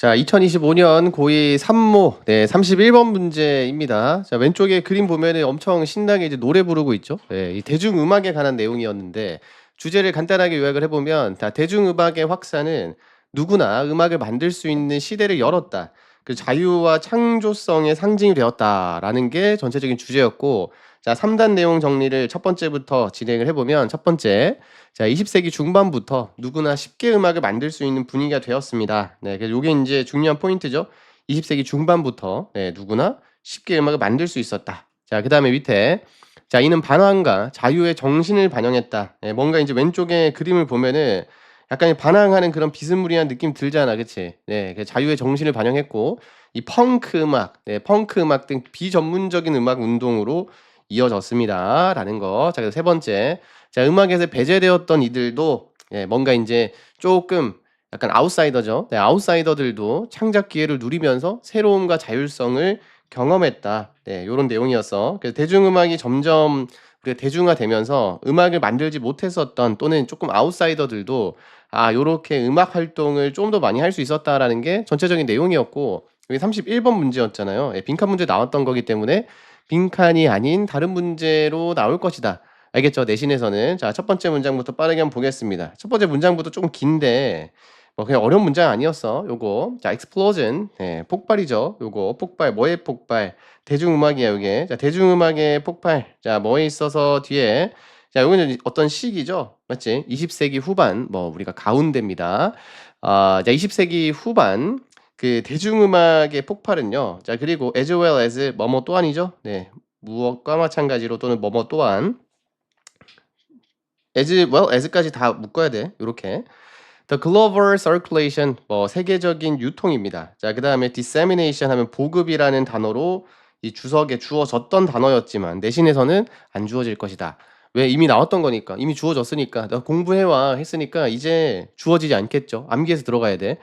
자, 2025년 고2 3모, 네, 31번 문제입니다. 자, 왼쪽에 그림 보면은 엄청 신나게 이제 노래 부르고 있죠. 네, 이 대중음악에 관한 내용이었는데, 주제를 간단하게 요약을 해 보면, 다 대중음악의 확산은 누구나 음악을 만들 수 있는 시대를 열었다. 그 자유와 창조성의 상징이 되었다라는 게 전체적인 주제였고, 자, 3단 내용 정리를 첫 번째부터 진행을 해보면, 첫 번째, 자, 20세기 중반부터 누구나 쉽게 음악을 만들 수 있는 분위기가 되었습니다. 네, 그래서 요게 이제 중요한 포인트죠. 20세기 중반부터 네, 누구나 쉽게 음악을 만들 수 있었다. 자, 그 다음에 밑에 자, 이는 반항과 자유의 정신을 반영했다. 네, 뭔가 이제 왼쪽에 그림을 보면은 약간 반항하는 그런 비스무리한 느낌 들잖아, 그치? 네, 그 자유의 정신을 반영했고 이 펑크 음악, 네, 펑크 음악 등 비전문적인 음악 운동으로 이어졌습니다.라는 거. 자, 그래서 세 번째, 자, 음악에서 배제되었던 이들도 예, 뭔가 이제 조금 약간 아웃사이더죠. 네, 아웃사이더들도 창작 기회를 누리면서 새로움과 자율성을 경험했다. 네, 요런 내용이었어. 그래서 대중음악이 점점 우리가 대중화되면서 음악을 만들지 못했었던 또는 조금 아웃사이더들도 아, 요렇게 음악 활동을 좀 더 많이 할 수 있었다라는 게 전체적인 내용이었고 여기 31번 문제였잖아요. 예, 빈칸 문제 나왔던 거기 때문에 빈칸이 아닌 다른 문제로 나올 것이다. 알겠죠? 내신에서는. 자, 첫 번째 문장부터 빠르게 한번 보겠습니다. 첫 번째 문장부터 조금 긴데, 뭐 그냥 어려운 문장 아니었어. 요거. 자, explosion. 네, 폭발이죠. 요거. 폭발. 뭐의 폭발? 대중음악이야, 요게. 자, 대중음악의 폭발. 자, 뭐에 있어서 뒤에. 자, 요거는 어떤 시기죠? 맞지? 20세기 후반. 뭐, 우리가 가운데입니다. 아, 자, 20세기 후반. 그 대중음악의 폭발은요. 자, 그리고 as well as 뭐뭐 또한이죠. 네. 무엇과 마찬가지로 또는 뭐뭐 또한 as well as까지 다 묶어야 돼. 요렇게. The global circulation 뭐 세계적인 유통입니다. 자, 그 다음에 dissemination 하면 보급이라는 단어로 이 주석에 주어졌던 단어였지만 내신에서는 안 주어질 것이다. 왜 이미 나왔던 거니까 이미 주어졌으니까 너 공부해와 했으니까 이제 주어지지 않겠죠. 암기해서 들어가야 돼.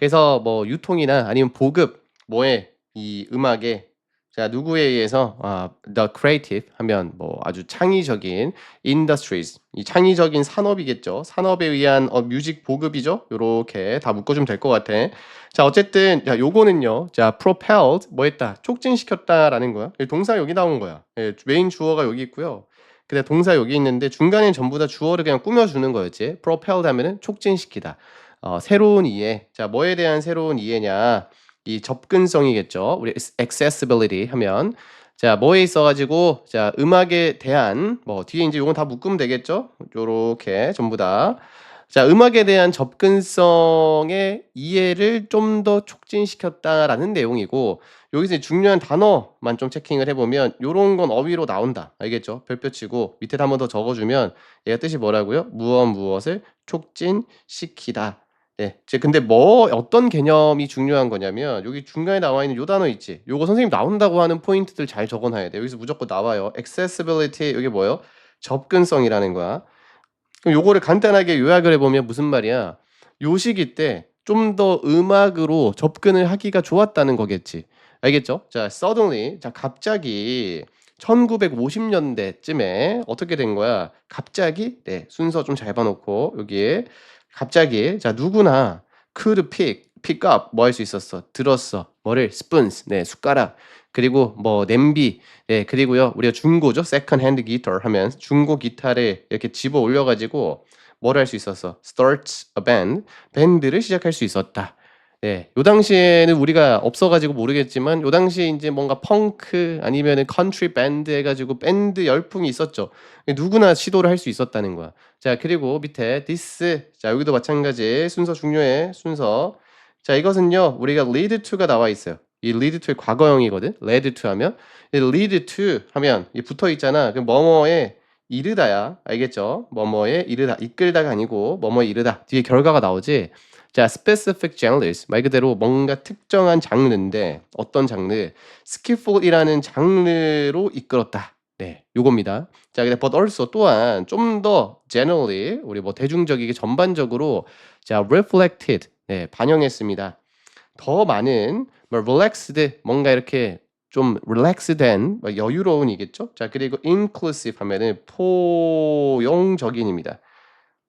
그래서 뭐 유통이나 아니면 보급 뭐에 이 음악에 자, 누구에 의해서 아, the creative 하면 뭐 아주 창의적인 industries 이 창의적인 산업이겠죠. 산업에 의한 어, 뮤직 보급이죠. 요렇게 다 묶어주면 될 것 같아. 자, 어쨌든 자, 요거는요. 자, propelled 뭐 했다? 촉진시켰다라는 거야. 동사 여기 나온 거야. 예, 메인 주어가 여기 있고요. 근데 동사 여기 있는데 중간에 전부 다 주어를 그냥 꾸며주는 거였지. propelled 하면은 촉진시키다. 어, 새로운 이해. 자, 뭐에 대한 새로운 이해냐? 이 접근성이겠죠. 우리 accessibility 하면 자 뭐에 있어 가지고 자 음악에 대한 뭐 뒤에 이제 요건 다 묶으면 되겠죠. 요렇게 전부 다. 자 음악에 대한 접근성의 이해를 좀 더 촉진시켰다라는 내용이고 여기서 중요한 단어만 좀 체킹을 해보면 요런 건 어휘로 나온다 알겠죠 별표 치고 밑에 한번 더 적어주면 얘가 뜻이 뭐라고요 무엇 무엇을 촉진시키다 네. 이제 근데 뭐 어떤 개념이 중요한 거냐면 여기 중간에 나와 있는 요 단어 있지. 요거 선생님 나온다고 하는 포인트들 잘 적어 놔야 돼. 여기서 무조건 나와요. accessibility 여기 뭐예요? 접근성이라는 거야. 그럼 요거를 간단하게 요약을 해 보면 무슨 말이야? 요 시기 때 좀 더 음악으로 접근을 하기가 좋았다는 거겠지. 알겠죠? 자, suddenly 자 갑자기 1950년대쯤에 어떻게 된 거야? 갑자기 네, 순서 좀 잘 봐 놓고 여기에 갑자기 자 누구나 could pick, pick up 뭐 할 수 있었어? 들었어. 뭐를? spoons, 네 숟가락. 그리고 뭐 냄비, 네 그리고요 우리가 중고죠 second hand guitar 하면 중고 기타를 이렇게 집어 올려가지고 뭘 할 수 있었어? start a band, 밴드를 시작할 수 있었다. 네. 요 당시에는 우리가 없어 가지고 모르겠지만 요 당시에 인제 뭔가 펑크 아니면은 컨트리 밴드 해 가지고 밴드 열풍이 있었죠. 누구나 시도를 할 수 있었다는 거야. 자 그리고 밑에 this 자 여기도 마찬가지 순서 중요해. 순서. 자 이것은요. 우리가 lead to가 나와 있어요. 이 lead to의 과거형이거든. led to 하면 lead to 하면 이 붙어 있잖아. 그 뭐뭐에 이르다야. 알겠죠? 뭐뭐에 이르다. 이끌다가 아니고 뭐뭐에 이르다. 뒤에 결과가 나오지. 자, specific genres 말 그대로 뭔가 특정한 장르인데 어떤 장르? skillful이라는 장르로 이끌었다. 네, 요겁니다. 자, 근데 but also 또한 좀 더 generally 우리 뭐 대중적이게 전반적으로 자, reflected 네, 반영했습니다. 더 많은 뭐 relaxed 뭔가 이렇게 좀 relaxed된 뭐 여유로운이겠죠. 자, 그리고 inclusive 하면은 포용적인입니다.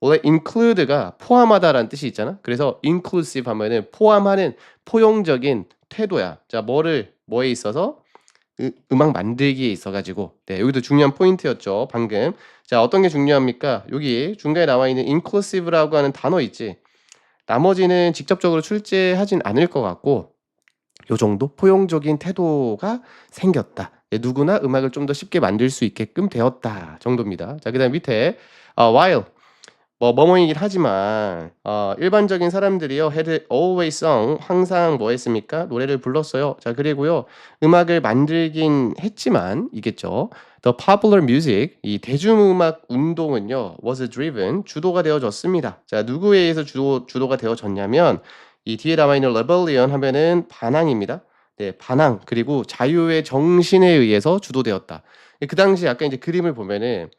원래 include가 포함하다라는 뜻이 있잖아. 그래서 inclusive 하면은 포함하는 포용적인 태도야. 자, 뭐를 뭐에 있어서 으, 음악 만들기에 있어 가지고 네, 여기도 중요한 포인트였죠. 방금. 자, 어떤 게 중요합니까? 여기 중간에 나와 있는 inclusive라고 하는 단어 있지. 나머지는 직접적으로 출제하진 않을 것 같고 요 정도 포용적인 태도가 생겼다. 예, 누구나 음악을 좀 더 쉽게 만들 수 있게끔 되었다 정도입니다. 자, 그다음 밑에 어, while 뭐 뭐뭐이긴 하지만 어, 일반적인 사람들이요 had always sung 항상 뭐 했습니까? 노래를 불렀어요. 자, 그리고요 음악을 만들긴 했지만 이겠죠. The popular music 이 대중음악 운동은요 was driven 주도가 되어졌습니다. 자, 누구에 의해서 주도 주도가 되어졌냐면 이 뒤에 남아 있는 rebellion 하면은 반항입니다. 네, 반항 그리고 자유의 정신에 의해서 주도되었다. 그 당시 약간 이제 그림을 보면은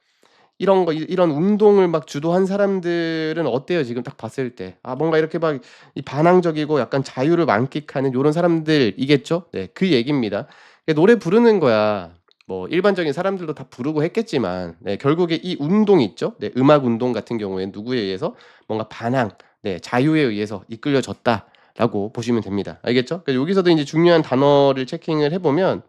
이런 거 이- 이런 운동을 막 주도한 사람들은 어때요? 지금 딱 봤을 때. 아, 뭔가 이렇게 막 이 반항적이고 약간 자유를 만끽하는 요런 사람들이겠죠? 네, 그 얘기입니다. 노래 부르는 거야. 뭐 일반적인 사람들도 다 부르고 했겠지만 네, 결국에 이 운동이 있죠. 네, 음악 운동 같은 경우에는 누구에 의해서 뭔가 반항, 네, 자유에 의해서 이끌려졌다라고 보시면 됩니다. 알겠죠? 그러니까 여기서도 이제 중요한 단어를 체킹을 해보면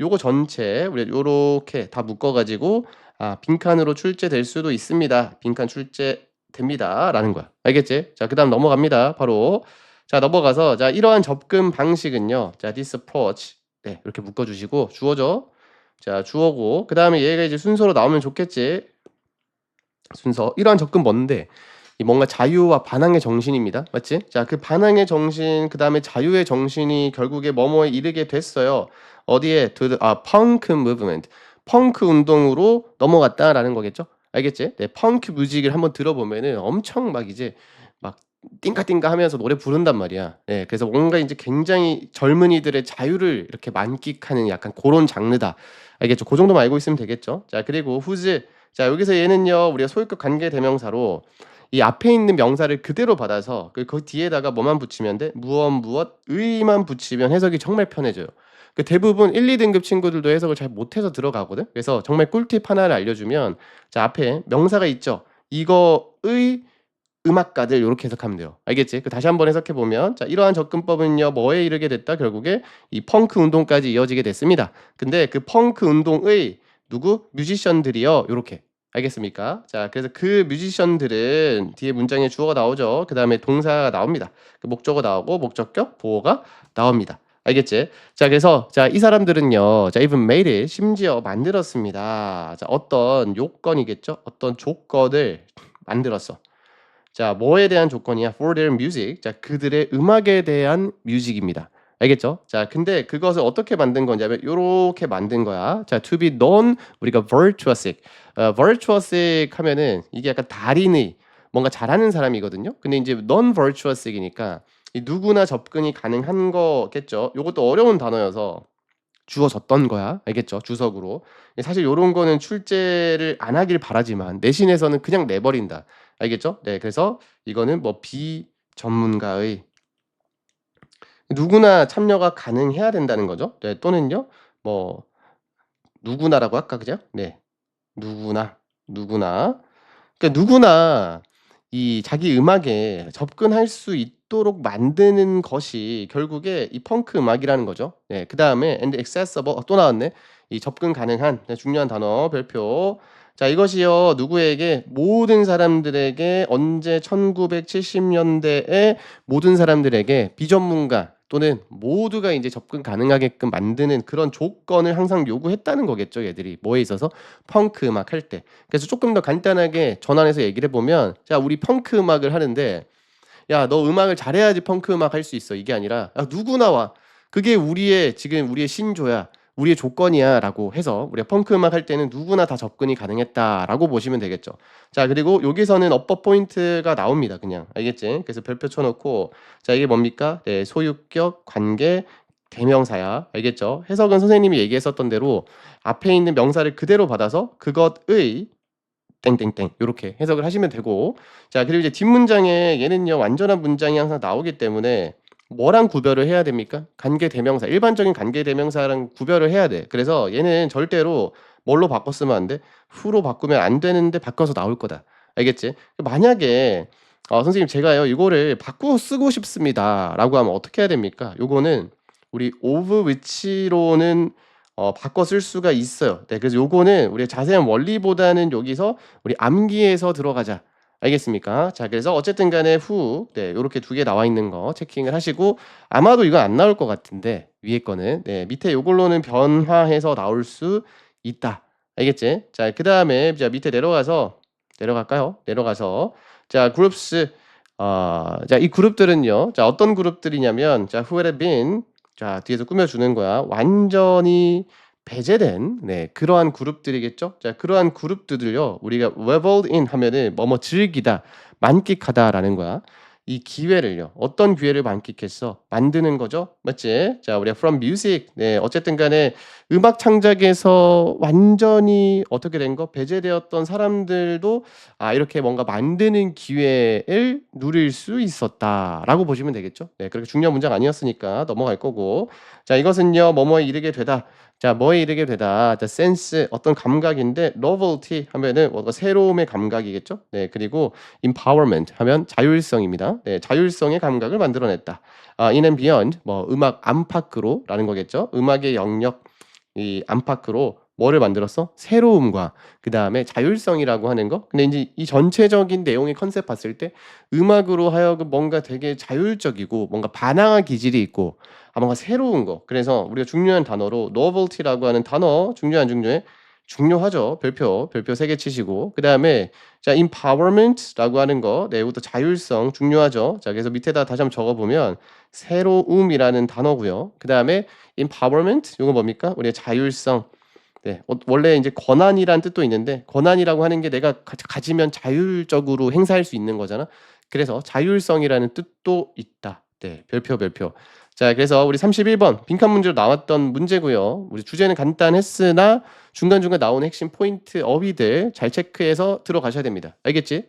요거 전체 우리 요렇게 다 묶어가지고 아 빈칸으로 출제될 수도 있습니다. 빈칸 출제됩니다 라는 거야. 알겠지? 자 그 다음 넘어갑니다. 바로 자 넘어가서 자 이러한 접근 방식은요. 자 this approach 네 이렇게 묶어 주시고 주어져. 자 주어고 그 다음에 얘가 이제 순서로 나오면 좋겠지. 순서 이러한 접근 뭔데? 이 뭔가 자유와 반항의 정신입니다. 맞지? 자, 그 반항의 정신, 그 다음에 자유의 정신이 결국에 뭐뭐에 이르게 됐어요. 어디에? to the, 아, punk movement. 펑크 운동으로 넘어갔다라는 거겠죠? 알겠지? 네, 펑크 뮤직을 한번 들어보면은 엄청 막 이제 막 띵까띵까 하면서 노래 부른단 말이야. 네, 그래서 뭔가 이제 굉장히 젊은이들의 자유를 이렇게 만끽하는 약간 그런 장르다. 알겠죠? 그 정도만 알고 있으면 되겠죠? 자, 그리고 whose 자, 여기서 얘는요, 우리가 소유격 관계 대명사로 이 앞에 있는 명사를 그대로 받아서 그, 그 뒤에다가 뭐만 붙이면 돼? 무엇 무엇 의만 붙이면 해석이 정말 편해져요. 그 대부분 1, 2등급 친구들도 해석을 잘 못해서 들어가거든. 그래서 정말 꿀팁 하나를 알려주면 자 앞에 명사가 있죠. 이거의 음악가들 이렇게 해석하면 돼요. 알겠지? 그 다시 한번 해석해 보면 자 이러한 접근법은요 뭐에 이르게 됐다 결국에 이 펑크 운동까지 이어지게 됐습니다. 근데 그 펑크 운동의 누구 뮤지션들이요 이렇게 알겠습니까? 자, 그래서 그 뮤지션들은 뒤에 문장에 주어가 나오죠. 그 다음에 동사가 나옵니다. 그 목적어 나오고 목적격 보어가 나옵니다. 알겠지? 자, 그래서 자, 이 사람들은요. 자, even made it 심지어 만들었습니다. 자, 어떤 요건이겠죠? 어떤 조건을 만들었어. 자, 뭐에 대한 조건이야? For their music. 자, 그들의 음악에 대한 뮤직입니다. 알겠죠? 자, 근데 그것을 어떻게 만든 거냐면 요렇게 만든 거야. 자, to be known 우리가 virtuosic. 어, virtuosic 하면은 이게 약간 달인의 뭔가 잘하는 사람이거든요. 근데 이제 non virtuosic이니까 이 누구나 접근이 가능한 거겠죠. 요것도 어려운 단어여서 주어졌던 거야. 알겠죠? 주석으로. 사실 요런 거는 출제를 안 하길 바라지만 내신에서는 그냥 내버린다. 알겠죠? 네, 그래서 이거는 뭐 비전문가의 누구나 참여가 가능해야 된다는 거죠. 네, 또는요, 뭐 누구나라고 할까 그죠? 네, 누구나, 누구나. 그러니까 누구나 이 자기 음악에 접근할 수 있 도록 만드는 것이 결국에 이 펑크 음악이라는 거죠. 네, 그 다음에 and accessible 어, 또 나왔네. 이 접근 가능한 네, 중요한 단어 별표. 자, 이것이요 누구에게 모든 사람들에게 언제 1970년대에 모든 사람들에게 비전문가 또는 모두가 이제 접근 가능하게끔 만드는 그런 조건을 항상 요구했다는 거겠죠, 얘들이. 뭐에 있어서? 펑크 음악 할 때. 그래서 조금 더 간단하게 전환해서 얘기를 해보면, 자, 우리 펑크 음악을 하는데, 야, 너 음악을 잘해야지 펑크 음악 할 수 있어. 이게 아니라, 야, 누구나 와. 그게 우리의, 지금 우리의 신조야. 우리의 조건이야 라고 해서 우리가 펑크 음악 할 때는 누구나 다 접근이 가능했다라고 보시면 되겠죠. 자 그리고 여기서는 업법 포인트가 나옵니다. 그냥 알겠지? 그래서 별표 쳐놓고 자 이게 뭡니까? 네, 소유격 관계 대명사야. 알겠죠? 해석은 선생님이 얘기했었던 대로 앞에 있는 명사를 그대로 받아서 그것의 땡땡땡 이렇게 해석을 하시면 되고 자 그리고 이제 뒷문장에 얘는요 완전한 문장이 항상 나오기 때문에 뭐랑 구별을 해야 됩니까? 관계 대명사. 일반적인 관계 대명사랑 구별을 해야 돼. 그래서 얘는 절대로 뭘로 바꿨으면 안 돼? 후로 바꾸면 안 되는데 바꿔서 나올 거다. 알겠지? 만약에 어, 선생님 제가요 이거를 바꾸어 쓰고 싶습니다 라고 하면 어떻게 해야 됩니까? 요거는 우리 of which로는 어, 바꿔 쓸 수가 있어요. 네, 그래서 요거는 우리 자세한 원리보다는 여기서 우리 암기에서 들어가자. 알겠습니까? 자, 그래서 어쨌든 간에 후, 네, 요렇게 두 개 나와 있는 거 체킹을 하시고 아마도 이건 안 나올 것 같은데 위에 거는 네, 밑에 요걸로는 변화해서 나올 수 있다. 알겠지? 자, 그 다음에 자 밑에 내려가서 내려갈까요? 내려가서 자 그룹스 어, 자 이 그룹들은요. 자 어떤 그룹들이냐면 자 who had been 자 뒤에서 꾸며주는 거야. 완전히 배제된 네 그러한 그룹들이겠죠. 자 그러한 그룹들을요 우리가 reveled in 하면은 뭐뭐 즐기다 만끽하다라는 거야. 이 기회를요. 어떤 기회를 만끽했어? 만드는 거죠. 맞지? 자, 우리가 from music. 네, 어쨌든 간에 음악 창작에서 완전히 어떻게 된 거? 배제되었던 사람들도 아, 이렇게 뭔가 만드는 기회를 누릴 수 있었다라고 보시면 되겠죠. 네, 그렇게 중요한 문장 아니었으니까 넘어갈 거고. 자, 이것은요. 뭐뭐에 이르게 되다. 자, 뭐에 이르게 되다. 자, 센스 어떤 감각인데 novelty 하면은 뭔가 새로움의 감각이겠죠. 네, 그리고 empowerment 하면 자율성입니다. 네, 자율성의 감각을 만들어냈다. 아, in and beyond 뭐 음악 안팎으로라는 거겠죠. 음악의 영역 이 안팎으로 뭐를 만들었어? 새로움과 그 다음에 자율성이라고 하는 거. 근데 이제 이 전체적인 내용의 컨셉 봤을 때 음악으로 하여금 뭔가 되게 자율적이고 뭔가 반항한 기질이 있고 아 뭔가 새로운 거. 그래서 우리가 중요한 단어로 novelty라고 하는 단어 중요한 중요해 중요하죠. 별표 별표 세 개 치시고 그 다음에 자 empowerment라고 하는 거, 네, 이것도 자율성 중요하죠. 자 그래서 밑에다 다시 한번 적어보면 새로움이라는 단어고요. 그 다음에 empowerment 이거 뭡니까? 우리의 자율성. 네, 어, 원래 이제 권한이란 뜻도 있는데 권한이라고 하는 게 내가 가, 가지면 자율적으로 행사할 수 있는 거잖아. 그래서 자율성이라는 뜻도 있다. 네, 별표 별표. 자, 그래서 우리 31번 빈칸 문제로 나왔던 문제고요. 우리 주제는 간단했으나 중간중간 나오는 핵심 포인트 어휘들 잘 체크해서 들어가셔야 됩니다. 알겠지?